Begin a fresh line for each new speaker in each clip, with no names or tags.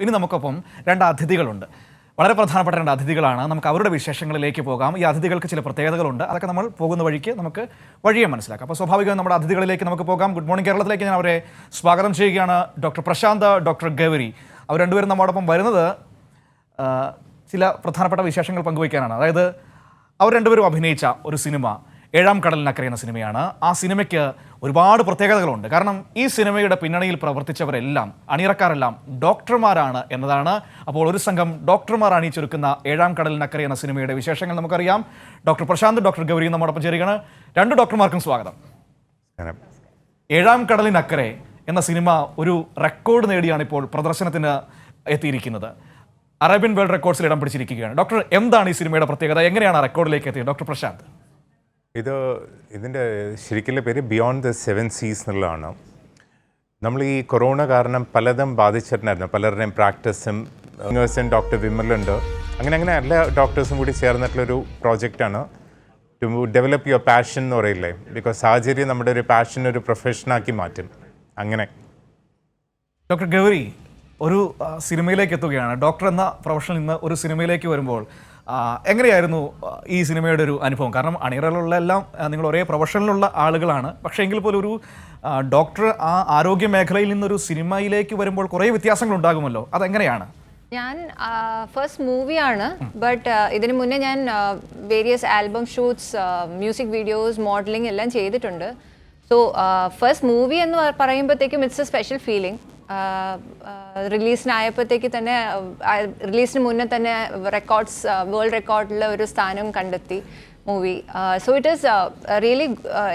ഇനി നമുക്കൊപ്പം രണ്ട് അതിഥികളുണ്ട്. വളരെ പ്രധാനപ്പെട്ട രണ്ട് അതിഥികളാണ്. നമുക്ക് അവരുടെ വിശേഷങ്ങളിലേക്ക് പോകാം. ഈ അതിഥികൾക്ക് ചില പ്രത്യേകതകളുണ്ട്. അതൊക്കെ നമ്മൾ പോകുന്ന വഴിക്ക് നമുക്ക് വഴിയെ മനസ്സിലാക്കാം. അപ്പോൾ സ്വാഭാവികമായും നമ്മുടെ അതിഥികളിലേക്ക് നമുക്ക് പോകാം. ഗുഡ് മോർണിംഗ് കേരളത്തിലേക്ക് ഞാൻ അവരെ സ്വാഗതം ചെയ്യുകയാണ്. Doctor Prashanth doctor Gauri. അവർ രണ്ടുപേരും നമ്മോടൊപ്പം വരുന്നത് ചില പ്രധാനപ്പെട്ട വിശേഷങ്ങൾ പങ്കുവയ്ക്കാനാണ്. അതായത് അവർ രണ്ടുപേരും അഭിനയിച്ച ഒരു സിനിമ ഏഴാം കടലിനക്കരെ എന്ന സിനിമയാണ്. ആ സിനിമയ്ക്ക് ഒരുപാട് പ്രത്യേകതകളുണ്ട്. കാരണം ഈ സിനിമയുടെ പിന്നണിയിൽ പ്രവർത്തിച്ചവരെല്ലാം അണിയറക്കാരെല്ലാം ഡോക്ടർമാരാണ് എന്നതാണ്. അപ്പോൾ ഒരു സംഘം ഡോക്ടർമാർ അണിയിച്ചൊരുക്കുന്ന ഏഴാം കടലിനക്കരെ എന്ന സിനിമയുടെ വിശേഷങ്ങൾ നമുക്കറിയാം. ഡോക്ടർ പ്രശാന്ത് ഡോക്ടർ ഗൗരി നമ്മോടൊപ്പം ചേരുകയാണ്. രണ്ട് ഡോക്ടർമാർക്കും സ്വാഗതം. ഏഴാം കടലിനക്കരെ എന്ന സിനിമ ഒരു റെക്കോർഡ് നേടിയാണ് ഇപ്പോൾ പ്രദർശനത്തിന് എത്തിയിരിക്കുന്നത്. അറേബ്യൻ വേൾഡ് റെക്കോർഡ്സിൽ ഇടം പിടിച്ചിരിക്കുകയാണ്. ഡോക്ടർ എന്താണ് ഈ സിനിമയുടെ പ്രത്യേകത? എങ്ങനെയാണ് ആ റെക്കോർഡിലേക്ക് എത്തിയത്? ഡോക്ടർ പ്രശാന്ത്.
ഇത് ഇതിന്റെ ശരിക്കുള്ള പേര് ബിയോണ്ട് ദ സെവൻ സീസ് എന്നുള്ളതാണ്. നമ്മൾ ഈ കൊറോണ കാരണം പലതും ബാധിച്ചിട്ടുണ്ടായിരുന്നു. പലരുടെയും പ്രാക്ടീസും നേഴ്സും ഡോക്ടർ വിമലുണ്ട്. അങ്ങനെ അങ്ങനെ എല്ലാ ഡോക്ടേഴ്സും കൂടി ചേർന്നിട്ടുള്ളൊരു പ്രോജക്റ്റാണ്. ടു ഡെവലപ്പ് യുവർ പാഷൻ എന്ന് പറയില്ലേ? ബിക്കോസ് സാഹചര്യം നമ്മുടെ ഒരു പാഷൻ ഒരു പ്രൊഫഷനാക്കി മാറ്റും. അങ്ങനെ.
ഡോക്ടർ ഗൗരി ഒരു സിനിമയിലേക്ക് എത്തുകയാണ്. ഡോക്ടർ എന്ന പ്രൊഫഷനിൽ നിന്ന് ഒരു സിനിമയിലേക്ക് വരുമ്പോൾ എങ്ങനെയായിരുന്നു ഈ സിനിമയുടെ ഒരു അനുഭവം? കാരണം അണിയറയിലുള്ള എല്ലാം നിങ്ങൾ ഒരേ പ്രൊഫഷനിലുള്ള ആളുകളാണ്. പക്ഷേ എങ്കിൽ പോലും ഒരു ഡോക്ടർ ആ ആരോഗ്യ മേഖലയിൽ നിന്നൊരു സിനിമയിലേക്ക് വരുമ്പോൾ കുറേ വ്യത്യാസങ്ങൾ ഉണ്ടാകുമല്ലോ അതെങ്ങനെയാണ്?
ഞാൻ ഫസ്റ്റ് മൂവിയാണ് ബട്ട് ഇതിനു മുന്നേ ഞാൻ various album shoots music videos modelling എല്ലാം ചെയ്തിട്ടുണ്ട്. സോ ഫസ്റ്റ് മൂവി എന്ന് പറയുമ്പോഴത്തേക്കും ഇറ്റ്സ് എ സ്പെഷ്യൽ ഫീലിംഗ് റിലീസിനായപ്പോഴത്തേക്ക് തന്നെ റിലീസിന് മുന്നേ തന്നെ റെക്കോർഡ്സ് വേൾഡ് റെക്കോർഡിൽ ഒരു സ്ഥാനം കണ്ടെത്തി movie so it is really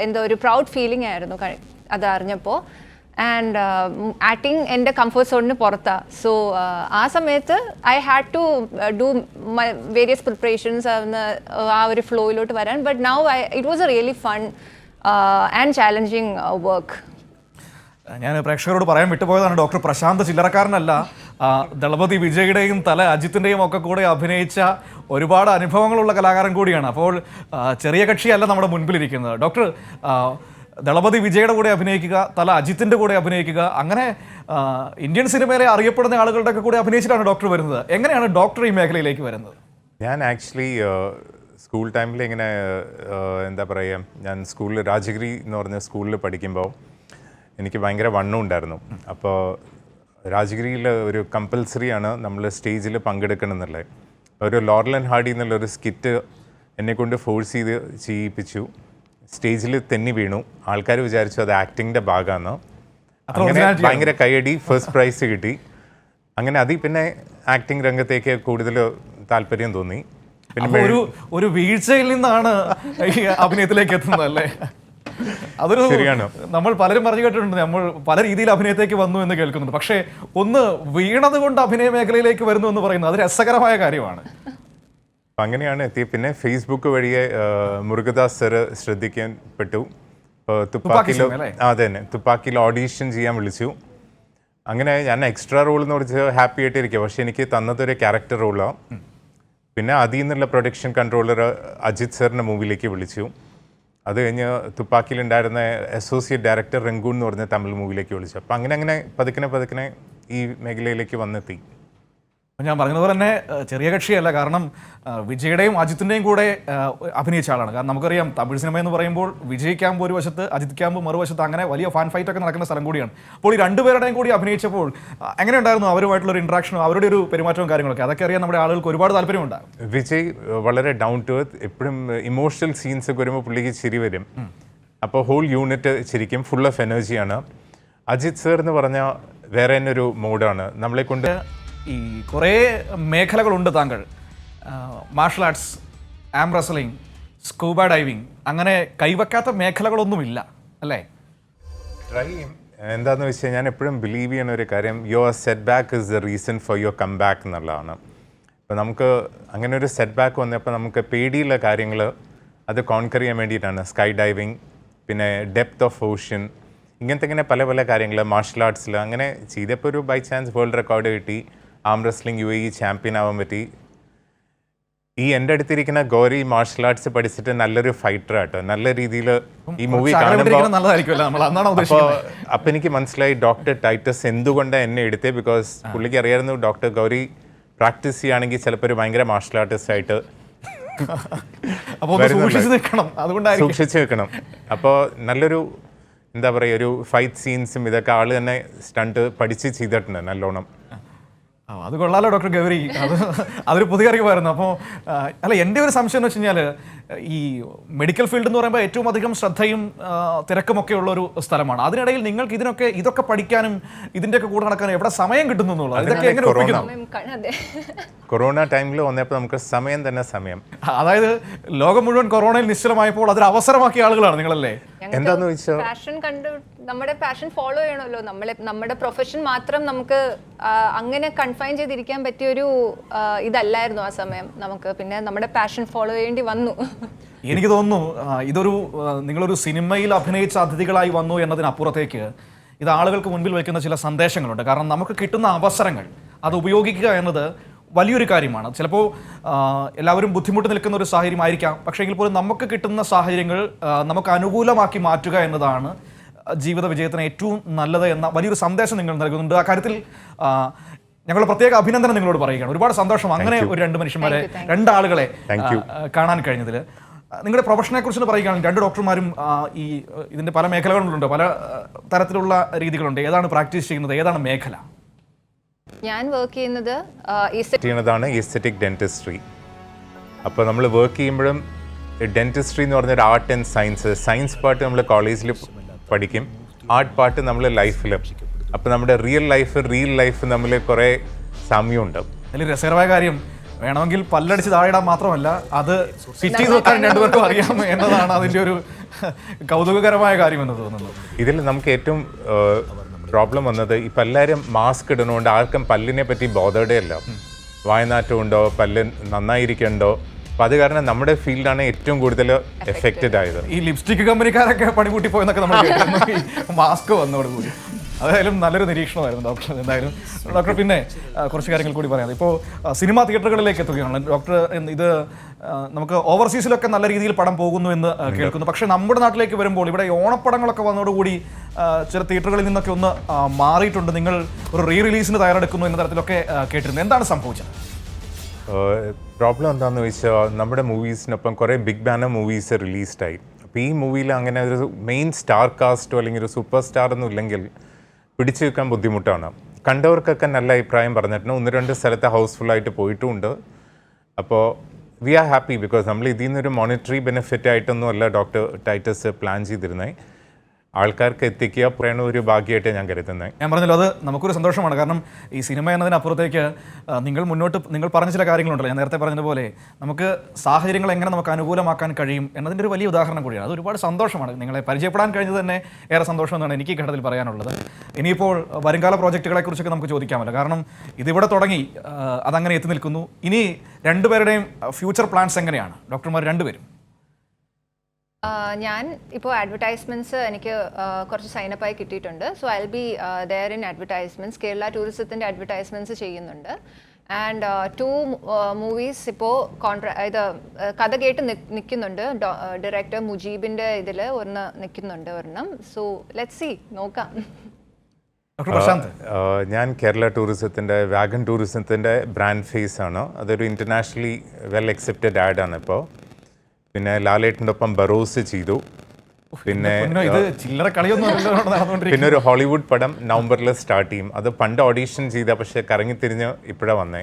എന്താ ഒരു പ്രൗഡ് ഫീലിംഗ് ആയിരുന്നു അത് അറിഞ്ഞപ്പോൾ ആൻഡ് ആക്ടിങ് എന്റെ കംഫർട്ട് സോണിന് പുറത്താണ് സോ ആ സമയത്ത് I had to do my various preparations ആ ഒരു ഫ്ലോയിലോട്ട് വരാൻ. But now I it was a really fun and challenging work
ഞാൻ പ്രേക്ഷകരോട് പറയാൻ വിട്ടുപോയതാണ് ഡോക്ടർ പ്രശാന്ത് ചില്ലറക്കാരനല്ല. ദളപതി വിജയുടെയും തല അജിത്തിന്റെയും ഒക്കെ കൂടെ അഭിനയിച്ച ഒരുപാട് അനുഭവങ്ങളുള്ള കലാകാരൻ കൂടിയാണ്. അപ്പോൾ ചെറിയ കക്ഷിയല്ല നമ്മുടെ മുൻപിലിരിക്കുന്നത്. ഡോക്ടർ ദളപതി വിജയുടെ കൂടെ അഭിനയിക്കുക തല അജിത്തിന്റെ കൂടെ അഭിനയിക്കുക അങ്ങനെ ഇന്ത്യൻ സിനിമയിലെ അറിയപ്പെടുന്ന ആളുകളുടെ ഒക്കെ കൂടെ അഭിനയിച്ചിട്ടാണ് ഡോക്ടർ വരുന്നത്. എങ്ങനെയാണ് ഡോക്ടർ ഈ മേഖലയിലേക്ക് വരുന്നത്?
ഞാൻ ആക്ച്വലി സ്കൂൾ ടൈമിൽ ഇങ്ങനെ എന്താ പറയുക ഞാൻ സ്കൂളിൽ രാജഗിരി എന്ന് പറഞ്ഞ സ്കൂളിൽ പഠിക്കുമ്പോൾ എനിക്ക് ഭയങ്കര വണ്ണം ഉണ്ടായിരുന്നു. അപ്പോൾ രാജഗിരിയിൽ ഒരു കമ്പൽസറി ആണ് നമ്മൾ സ്റ്റേജിൽ പങ്കെടുക്കണം എന്നുള്ളത് ഒരു ആൻഡ് ഹാർഡി എന്നുള്ള ഒരു സ്കിറ്റ് എന്നെ കൊണ്ട് ഫോഴ്സ് ചെയ്ത് ചെയ്യിപ്പിച്ചു. സ്റ്റേജിൽ തെന്നി വീണു. ആൾക്കാർ വിചാരിച്ചു അത് ആക്ടിങ്ങിന്റെ ഭാഗമാണ്. അങ്ങനെ ഭയങ്കര കൈയടി ഫസ്റ്റ് പ്രൈസ് കിട്ടി. അങ്ങനെ അതിൽ പിന്നെ ആക്ടിങ് രംഗത്തേക്ക് കൂടുതൽ താല്പര്യം തോന്നി. പിന്നെ
ഒരു ഒരു വീഴ്ചയിൽ നിന്നാണ് അഭിനയത്തിലേക്ക് എത്തുന്നത് അല്ലേ? അതൊരു
ശരിയാണ്.
നമ്മൾ പലരും പറഞ്ഞു കേട്ടിട്ടുണ്ട് നമ്മൾ പല രീതിയിൽ അഭിനയത്തേക്ക് വന്നു എന്ന് കേൾക്കുന്നുണ്ട്. പക്ഷേ ഒന്ന് വീണത് കൊണ്ട് അഭിനയ മേഖലയിലേക്ക് വരുന്നു എന്ന് പറയുന്നത് അത് രസകരമായ കാര്യമാണ്.
അങ്ങനെയാണ് എത്തിയത്. പിന്നെ ഫേസ്ബുക്ക് വഴിയെ മുരുകദാസ് സർ ശ്രദ്ധിക്കാൻ പെട്ടു. തുപ്പാക്കിയിൽ അതെ തന്നെ. തുപ്പാക്കിയിൽ ഓഡീഷൻ ചെയ്യാൻ വിളിച്ചു. അങ്ങനെ ഞാൻ എക്സ്ട്രാ റോൾ എന്ന് പറഞ്ഞാൽ ഹാപ്പി ആയിട്ട് ഇരിക്കുക പക്ഷേ എനിക്ക് തന്നതൊരു ക്യാരക്ടർ റോളാണ് പിന്നെ അതിൽ നിന്നുള്ള പ്രൊഡക്ഷൻ കൺട്രോളർ അജിത് സാറിന്റെ മൂവിയിലേക്ക് വിളിച്ചു. അത് കഴിഞ്ഞ് തുപ്പാക്കിയിലുണ്ടായിരുന്ന അസോസിയേറ്റ് ഡയറക്ടർ രംഗൂൺ എന്ന് പറഞ്ഞ തമിഴ് മൂവിയിലേക്ക് വിളിച്ചു. അപ്പം അങ്ങനെ അങ്ങനെ പതുക്കനെ പതുക്കനെ ഈ മേഖലയിലേക്ക് വന്നെത്തി.
ഞാൻ പറഞ്ഞതുപോലെ തന്നെ ചെറിയ കക്ഷിയല്ല കാരണം വിജയുടെയും അജിത്തിന്റെയും കൂടെ അഭിനയിച്ച ആളാണ്. കാരണം നമുക്കറിയാം തമിഴ് സിനിമ എന്ന് പറയുമ്പോൾ വിജയ് ക്യാമ്പ് ഒരു വശത്ത് അജിത് ക്യാമ്പ് മറുവശത്ത് അങ്ങനെ വലിയ ഫാൻ ഫൈറ്റ് ഒക്കെ നടക്കുന്ന സ്ഥലം കൂടിയാണ്. അപ്പോൾ ഈ രണ്ടുപേരുടെയും കൂടി അഭിനയിച്ചപ്പോൾ എങ്ങനെ ഉണ്ടായിരുന്നു അവരുമായിട്ടുള്ള ഒരു ഇൻട്രാക്ഷനും അവരുടെ ഒരു പെരുമാറ്റവും കാര്യങ്ങളൊക്കെ? അതൊക്കെ അറിയാൻ നമ്മുടെ ആളുകൾക്ക് ഒരുപാട് താല്പര്യമുണ്ട്
വിജയ് വളരെ ഡൗൺ ടു എർത്ത് എപ്പോഴും ഇമോഷണൽ സീൻസ് ഒക്കെ വരുമ്പോൾ പുള്ളിക്ക് ചിരി വരും. അപ്പോൾ ഹോൾ യൂണിറ്റ് ശരിക്കും ഫുൾ ഓഫ് എനർജിയാണ് അജിത് സർ എന്ന് പറഞ്ഞാൽ വേറെ തന്നെ ഒരു മൂഡാണ് നമ്മളെ കൊണ്ട്
ഈ കുറേ മേഖലകളുണ്ട് താങ്കൾ. Martial arts arm wrestling scuba diving അങ്ങനെ കൈവക്കാത്ത മേഖലകളൊന്നുമില്ല അല്ലേ?
ട്രൈ എന്താന്ന് വെച്ചാൽ ഞാൻ എപ്പോഴും ബിലീവ് ചെയ്യുന്ന ഒരു കാര്യം your set back is the reason for your come back എന്നുള്ളതാണ്. അപ്പോൾ നമുക്ക് അങ്ങനെ ഒരു സെറ്റ് ബാക്ക് വന്നപ്പോൾ നമുക്ക് പേടിയുള്ള കാര്യങ്ങൾ അത് കോൺകർ ചെയ്യാൻ വേണ്ടിയിട്ടാണ്. സ്കൈ ഡൈവിങ് പിന്നെ ഡെപ്ത് ഓഫ് ഓഷ്യൻ ഇങ്ങനത്തെ ഇങ്ങനെ പല പല കാര്യങ്ങൾ മാർഷൽ ആർട്സിൽ അങ്ങനെ ചെയ്തപ്പോൾ ഒരു ബൈ ചാൻസ് വേൾഡ് റെക്കോർഡ് കിട്ടി. Arm wrestling U A E champion ആവാൻ പറ്റി. ഈ എന്റെ അടുത്തിരിക്കുന്ന ഗൗരി മാർഷൽ ആർട്സ് പഠിച്ചിട്ട് നല്ലൊരു ഫൈറ്റർ ആട്ടോ. നല്ല രീതിയിൽ ഈ മൂവി കാണുമ്പോൾ അപ്പം എനിക്ക് മനസ്സിലായി ഡോക്ടർ ടൈറ്റസ് എന്തുകൊണ്ടാണ് എന്നെ എടുത്തേ? ബിക്കോസ് പുള്ളിക്ക് അറിയായിരുന്നു ഡോക്ടർ ഗൗരി പ്രാക്ടീസ് ചെയ്യുകയാണെങ്കിൽ ചിലപ്പോൾ ഒരു ഭയങ്കര മാർഷൽ ആർട്ടിസ്റ്റ് ആയിട്ട്
സൂക്ഷിച്ച്
വെക്കണം അപ്പോൾ നല്ലൊരു എന്താ പറയുക ഒരു ഫൈറ്റ് സീൻസും ഇതൊക്കെ ആൾ തന്നെ സ്റ്റണ്ട് പഠിച്ച് ചെയ്തിട്ടുണ്ട് നല്ലോണം.
ആ, അത് കൊള്ളാലോ ഡോക്ടർ ഗൗരി. അത് അതൊരു പുതിയ അറിവായിരുന്നു അപ്പോൾ അല്ല എന്റെ ഒരു സംശയം എന്ന് വെച്ച് കഴിഞ്ഞാൽ ഈ മെഡിക്കൽ ഫീൽഡ് എന്ന് പറയുമ്പോൾ ഏറ്റവും അധികം ശ്രദ്ധയും തിരക്കുമൊക്കെ ഉള്ള ഒരു സ്ഥലമാണ്. അതിനിടയിൽ നിങ്ങൾക്ക് ഇതിനൊക്കെ ഇതൊക്കെ പഠിക്കാനും ഇതിന്റെയൊക്കെ കൂടെ നടക്കാനും എവിടെ സമയം കിട്ടുന്നു എന്നുള്ളത് ഇതൊക്കെ എങ്ങനെ
കൊറോണ ടൈമിൽ വന്നപ്പോൾ നമുക്ക് സമയം തന്നെ സമയം.
അതായത് ലോകം മുഴുവൻ കൊറോണയിൽ നിശ്ചലമായപ്പോൾ അതൊരു അവസരമാക്കിയ ആളുകളാണ് നിങ്ങളല്ലേ?
എന്താന്ന് വെച്ചാൽ
പാഷൻ കണ്ടു നമ്മുടെ പാഷൻ ഫോളോ ചെയ്യണമല്ലോ. നമ്മളെ നമ്മുടെ പ്രൊഫഷൻ മാത്രം നമുക്ക് അങ്ങനെ കൺഫൈൻ ചെയ്തിരിക്കാൻ പറ്റിയ ഒരു ഇതല്ലായിരുന്നു ആ സമയം നമുക്ക്. പിന്നെ നമ്മുടെ പാഷൻ ഫോളോ ചെയ്യേണ്ടി വന്നു.
എനിക്ക് തോന്നുന്നു ഇതൊരു നിങ്ങളൊരു സിനിമയിൽ അഭിനയിച്ച അതിഥികളായി വന്നു എന്നതിനപ്പുറത്തേക്ക് ഇത് ആളുകൾക്ക് മുൻപിൽ വയ്ക്കുന്ന ചില സന്ദേശങ്ങളുണ്ട്. കാരണം നമുക്ക് കിട്ടുന്ന അവസരങ്ങൾ അത് ഉപയോഗിക്കുക എന്നത് വലിയൊരു കാര്യമാണ്. ചിലപ്പോൾ എല്ലാവരും ബുദ്ധിമുട്ട് നിൽക്കുന്ന ഒരു സാഹചര്യമായിരിക്കാം. പക്ഷേ എങ്കിൽ പോലും നമുക്ക് കിട്ടുന്ന സാഹചര്യങ്ങൾ നമുക്ക് അനുകൂലമാക്കി മാറ്റുക എന്നതാണ് ജീവിത വിജയത്തിന് ഏറ്റവും നല്ലത് എന്ന വലിയൊരു സന്ദേശം നിങ്ങൾ നൽകുന്നുണ്ട്. ആ കാര്യത്തിൽ ഞങ്ങൾ പ്രത്യേക അഭിനന്ദനം നിങ്ങളോട് പറയുകയാണ്. ഒരുപാട് സന്തോഷം. അങ്ങനെ ഒരു രണ്ട് മനുഷ്യന്മാരെ രണ്ടാളുകളെ കാണാൻ കഴിഞ്ഞതിൽ നിങ്ങളുടെ പ്രൊഫഷനെ കുറിച്ച് പറയുകയാണെങ്കിൽ രണ്ട് ഡോക്ടർമാരും ഈ ഇതിന്റെ പല മേഖലകളുണ്ട്. പല തരത്തിലുള്ള രീതികളുണ്ട്. ഏതാണ് പ്രാക്ടീസ് ചെയ്യുന്നത്? ഏതാണ് മേഖല?
ഞാൻ വർക്ക് ചെയ്യുന്നത്
ചെയ്യുന്നതാണ് ഈസ്തറ്റിക് ഡെന്റിസ്ട്രി അപ്പോൾ നമ്മൾ വർക്ക് ചെയ്യുമ്പോഴും ഡെന്റിസ്ട്രി എന്ന് പറഞ്ഞൊരു art and science science part നമ്മൾ കോളേജിൽ പഠിക്കും. ആർട്ട് പാർട്ട് നമ്മൾ ലൈഫിൽ അപ്പോൾ നമ്മുടെ റിയൽ ലൈഫ് റിയൽ ലൈഫ് തമ്മിൽ കുറേ സാമ്യമുണ്ട്
അതിൽ രസകരമായ കാര്യം വേണമെങ്കിൽ പല്ലടിച്ച് താഴെയിടാൻ മാത്രമല്ല അത് സിറ്റി നോക്കാൻ രണ്ടുപേർക്കും അറിയാം എന്നതാണ് അതിന്റെ ഒരു കൗതുകകരമായ കാര്യം എന്ന് തോന്നുന്നു.
ഇതിൽ നമുക്ക് ഏറ്റവും പ്രോബ്ലം വന്നത് ഇപ്പം എല്ലാവരും മാസ്ക് ഇടുന്നതുകൊണ്ട് ആർക്കും പല്ലിനെ പറ്റി ബോധയുടെ അല്ല വായനാറ്റം ഉണ്ടോ പല്ല് നന്നായിരിക്കണ്ടോ? അപ്പം അത് കാരണം നമ്മുടെ ഫീൽഡാണ് ഏറ്റവും കൂടുതൽ എഫക്റ്റഡ് ആയത്.
ഈ ലിപ്സ്റ്റിക് കമ്പനിക്കാരൊക്കെ പണികൂട്ടി പോയെന്നൊക്കെ നമ്മൾ മാസ്ക് വന്നോട് മാസ്ക് വന്നതോടുകൂടി. അതായാലും നല്ലൊരു നിരീക്ഷണമായിരുന്നു ഡോക്ടർ എന്തായാലും. ഡോക്ടർ പിന്നെ കുറച്ച് കാര്യങ്ങൾ കൂടി പറയാം. ഇപ്പോൾ സിനിമാ തിയേറ്ററുകളിലേക്ക് എത്തുകയാണ്. ഡോക്ടർ ഇത് നമുക്ക് ഓവർസീസിലൊക്കെ നല്ല രീതിയിൽ പടം പോകുന്നു എന്ന് കേൾക്കുന്നു. പക്ഷേ നമ്മുടെ നാട്ടിലേക്ക് വരുമ്പോൾ ഇവിടെ ഓണപ്പടങ്ങളൊക്കെ വന്നതോടുകൂടി ചില തിയേറ്ററുകളിൽ നിന്നൊക്കെ ഒന്ന് മാറിയിട്ടുണ്ട്. നിങ്ങൾ ഒരു റീ റിലീസിന് തയ്യാറെടുക്കുന്നു എന്ന തരത്തിലൊക്കെ കേട്ടിരുന്നു. എന്താണ് സംഭവിച്ചത്?
പ്രോബ്ലം എന്താണെന്ന് വെച്ചാൽ നമ്മുടെ മൂവീസിനൊപ്പം കുറേ ബിഗ് ബാനർ മൂവീസ് റിലീസ്ഡായി. അപ്പോൾ ഈ മൂവിയിൽ അങ്ങനെ ഒരു മെയിൻ സ്റ്റാർ കാസ്റ്റോ അല്ലെങ്കിൽ ഒരു സൂപ്പർ സ്റ്റാർ ഒന്നും ഇല്ലെങ്കിൽ പിടിച്ചു വെക്കാൻ ബുദ്ധിമുട്ടാണ്. കണ്ടവർക്കൊക്കെ നല്ല അഭിപ്രായം പറഞ്ഞിട്ടുണ്ട്. ഒന്ന് രണ്ട് സ്ഥലത്ത് ഹൗസ്ഫുള്ളായിട്ട് പോയിട്ടുമുണ്ട് അപ്പോൾ വി ആർ ഹാപ്പി ബിക്കോസ് നമ്മൾ ഇതിൽ നിന്നൊരു മോണിറ്ററി ബെനിഫിറ്റ് ആയിട്ടൊന്നും അല്ല ഡോക്ടർ ടൈറ്റസ് പ്ലാൻ ചെയ്തിരുന്നത് ആൾക്കാർക്ക് എത്തിക്കുക പറയണ ഒരു ഭാഗ്യമായിട്ട് ഞാൻ കരുതുന്നത്
ഞാൻ പറഞ്ഞല്ലോ അത് നമുക്കൊരു സന്തോഷമാണ്. കാരണം ഈ സിനിമ എന്നതിനപ്പുറത്തേക്ക് നിങ്ങൾ മുന്നോട്ട് നിങ്ങൾ പറഞ്ഞ ചില കാര്യങ്ങളുണ്ടല്ലോ. ഞാൻ നേരത്തെ പറഞ്ഞതുപോലെ നമുക്ക് സാഹചര്യങ്ങൾ എങ്ങനെ നമുക്ക് അനുകൂലമാക്കാൻ കഴിയും എന്നതിന്റെ ഒരു വലിയ ഉദാഹരണം കൂടിയാണ്. അത് ഒരുപാട് സന്തോഷമാണ്. നിങ്ങളെ പരിചയപ്പെടാൻ കഴിഞ്ഞത് തന്നെ ഏറെ സന്തോഷം എന്നാണ് എനിക്ക് ഘട്ടത്തിൽ പറയാനുള്ളത്. ഇനിയിപ്പോൾ വരുംകാല പ്രോജക്റ്റുകളെ കുറിച്ചൊക്കെ നമുക്ക് ചോദിക്കാമല്ലോ. കാരണം ഇതിവിടെ തുടങ്ങി അതങ്ങനെ എത്തി നിൽക്കുന്നു. ഇനി രണ്ടുപേരുടെയും ഫ്യൂച്ചർ പ്ലാൻസ് എങ്ങനെയാണ്? ഡോക്ടർമാർ രണ്ടുപേരും.
ഞാൻ ഇപ്പോൾ അഡ്വർടൈസ്മെന്റ്സ് എനിക്ക് കുറച്ച് സൈനപ്പായി കിട്ടിയിട്ടുണ്ട്. So I be there in advertisements Kerala ടൂറിസത്തിന്റെ അഡ്വർടൈസ്മെന്റ്സ് ചെയ്യുന്നുണ്ട്. ആൻഡ് ടു മൂവീസ് ഇപ്പോൾ കോൺട്രാ ഇത് കഥ കേട്ട് നിൽക്കുന്നുണ്ട് ഡയറക്ടർ മുജീബിന്റെ ഇതിൽ ഒന്ന് നിൽക്കുന്നുണ്ട് ഒരെണ്ണം സോ ലെറ്റ് സി നോക്കാം.
ഞാൻ കേരള ടൂറിസത്തിന്റെ വാഗൺ ടൂറിസത്തിന്റെ ബ്രാൻഡ് ഫേസ് ആണ്. അതൊരു ഇന്റർനാഷണലി വെൽ അക്സെപ്റ്റഡ് ആഡാണ് ഇപ്പോൾ പിന്നെ ലാലേട്ടന്റെ ഒപ്പം ബറോസ് ചെയ്തു. പിന്നെ
ഇത് ചില്ലറ കളിയൊന്നും
പിന്നെ ഒരു ഹോളിവുഡ് പടം നവംബറിൽ സ്റ്റാർട്ട് ചെയ്യും. അത് പണ്ട് ഓഡീഷൻ ചെയ്ത പക്ഷേ കറങ്ങിത്തിരിഞ്ഞ് ഇപ്പോഴാ വന്നേ.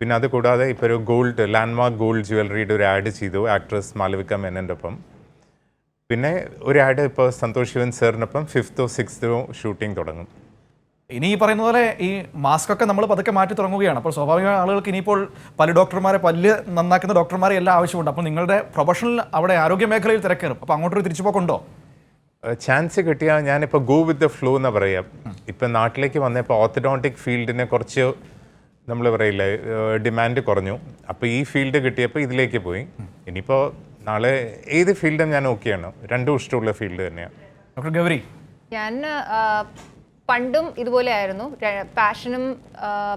പിന്നെ അത് കൂടാതെ ഇപ്പോൾ ഒരു ഗോൾഡ് ലാൻഡ്മാർക്ക് ഗോൾഡ് ജ്വല്ലറിയുടെ ഒരു ആഡ് ചെയ്തു ആക്ട്രസ് മാലവിക മേനന്റെ ഒപ്പം. പിന്നെ ഒരു ആഡ് ഇപ്പോൾ സന്തോഷ് ശിവൻ സാറിനൊപ്പം ഫിഫ്ത്തോ സിക്സ്തോ ഷൂട്ടിംഗ് തുടങ്ങും.
ഇനി ഈ പറയുന്ന പോലെ ഈ മാസ്ക് ഒക്കെ നമ്മൾ പതുക്കെ മാറ്റി തുടങ്ങുകയാണ്. അപ്പോൾ സ്വാഭാവിക ആളുകൾക്ക് ഇനിയിപ്പോൾ പല ഡോക്ടർമാരെ പല്ല് നന്നാക്കുന്ന ഡോക്ടർമാരെ എല്ലാം ആവശ്യമുണ്ട്. അപ്പോൾ നിങ്ങളുടെ പ്രൊഫഷണൽ അവിടെ ആരോഗ്യ മേഖലയിൽ തിരക്കേറും. അപ്പോൾ അങ്ങോട്ടൊരു തിരിച്ചുപോക്കുണ്ടോ?
ചാൻസ് കിട്ടിയാൽ ഞാനിപ്പോൾ ഗോ വിത്ത് ദ ഫ്ലൂ എന്ന് പറയാം. ഇപ്പം നാട്ടിലേക്ക് വന്നപ്പോൾ ഓർത്തഡോണ്ടിക് ഫീൽഡിനെ കുറച്ച് നമ്മൾ പറയില്ലേ ഡിമാൻഡ് കുറഞ്ഞു. അപ്പോൾ ഈ ഫീൽഡ് കിട്ടിയപ്പോൾ ഇതിലേക്ക് പോയി. ഇനിയിപ്പോൾ നാളെ ഏത് ഫീൽഡും ഞാൻ ഓക്കെയാണ് രണ്ടും ഇഷ്ടമുള്ള ഫീൽഡ് തന്നെയാണ്
ഡോക്ടർ ഗൗരി?
ഞാൻ പണ്ടും ഇതുപോലെ ആയിരുന്നു. പാഷനും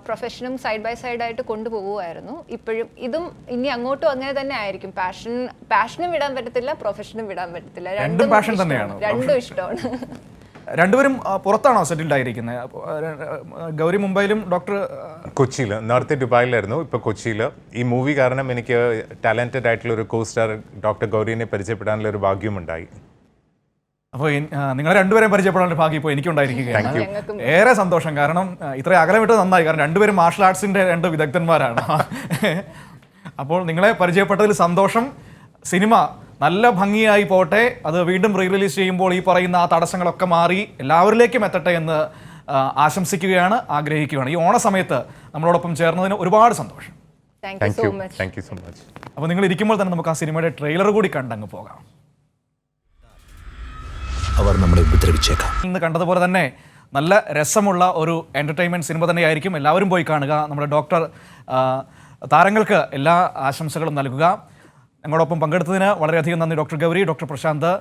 പ്രൊഫഷനും സൈഡ് ബൈ സൈഡ് ആയിട്ട് കൊണ്ടുപോകുമായിരുന്നു ഇപ്പോഴും ഇതും ഇനി അങ്ങോട്ടും അങ്ങനെ തന്നെ ആയിരിക്കും. പാഷൻ പാഷനും വിടാൻ പറ്റത്തില്ല പ്രൊഫഷനും വിടാൻ പറ്റത്തില്ല.
രണ്ടും പാഷൻ
ഇഷ്ടമാണ്.
തന്നെയാണോ?
രണ്ടും ഇഷ്ടമാണ്.
രണ്ടുപേരും പുറത്താണോ സെറ്റിൽഡ് ആയിരിക്കുന്നത് ഗൗരി മുംബൈയിലും ഡോക്ടർ
കൊച്ചിയിൽ നേരത്തെ ദുബായിലായിരുന്നു ഇപ്പോൾ കൊച്ചിയിൽ ഈ മൂവി കാരണം എനിക്ക് ടാലന്റഡ് ആയിട്ടുള്ള ഒരു കോ സ്റ്റാർ ഡോക്ടർ ഗൗരിനെ പരിചയപ്പെടാനുള്ള ഒരു ഭാഗ്യമുണ്ടായി.
അപ്പോൾ നിങ്ങൾ രണ്ടുപേരെയും പരിചയപ്പെടാനുള്ള ഭാഗ്യം ഇപ്പോൾ എനിക്കുണ്ടായിരിക്കുകയാണ്.
You.
ഏറെ സന്തോഷം. കാരണം ഇത്രയും അകലം വിട്ട് നന്നായി. കാരണം രണ്ടുപേരും മാർഷൽ ആർട്സിന്റെ രണ്ട് വിദഗ്ധന്മാരാണ്. അപ്പോൾ നിങ്ങളെ പരിചയപ്പെട്ടതിൽ സന്തോഷം. സിനിമ നല്ല ഭംഗിയായി പോട്ടെ. അത് വീണ്ടും റീ റിലീസ് ചെയ്യുമ്പോൾ ഈ പറയുന്ന ആ തടസ്സങ്ങളൊക്കെ മാറി എല്ലാവരിലേക്കും എത്തട്ടെ എന്ന് ആശംസിക്കുകയാണ് ആഗ്രഹിക്കുകയാണ്. ഈ ഓണസമയത്ത് നമ്മളോടൊപ്പം ചേർന്നതിന് ഒരുപാട് സന്തോഷം.
Thank so much
thank you so much
അപ്പോൾ നിങ്ങൾ ഇരിക്കുമ്പോൾ തന്നെ നമുക്ക് ആ സിനിമയുടെ ട്രെയിലർ കൂടി കണ്ടങ്ങ് പോകാം.
അവർ നമ്മളെ ഉപദ്രവിച്ചേക്കാം.
ഇന്ന് കണ്ടതുപോലെ തന്നെ നല്ല രസമുള്ള ഒരു എന്റർടൈൻമെന്റ് സിനിമ തന്നെയായിരിക്കും. എല്ലാവരും പോയി കാണുക. നമ്മുടെ ഡോക്ടർ താരങ്ങൾക്ക് എല്ലാ ആശംസകളും നൽകുക. ഞങ്ങളോടൊപ്പം പങ്കെടുത്തതിന് വളരെയധികം നന്ദി ഡോക്ടർ ഗൗരി ഡോക്ടർ പ്രശാന്ത്.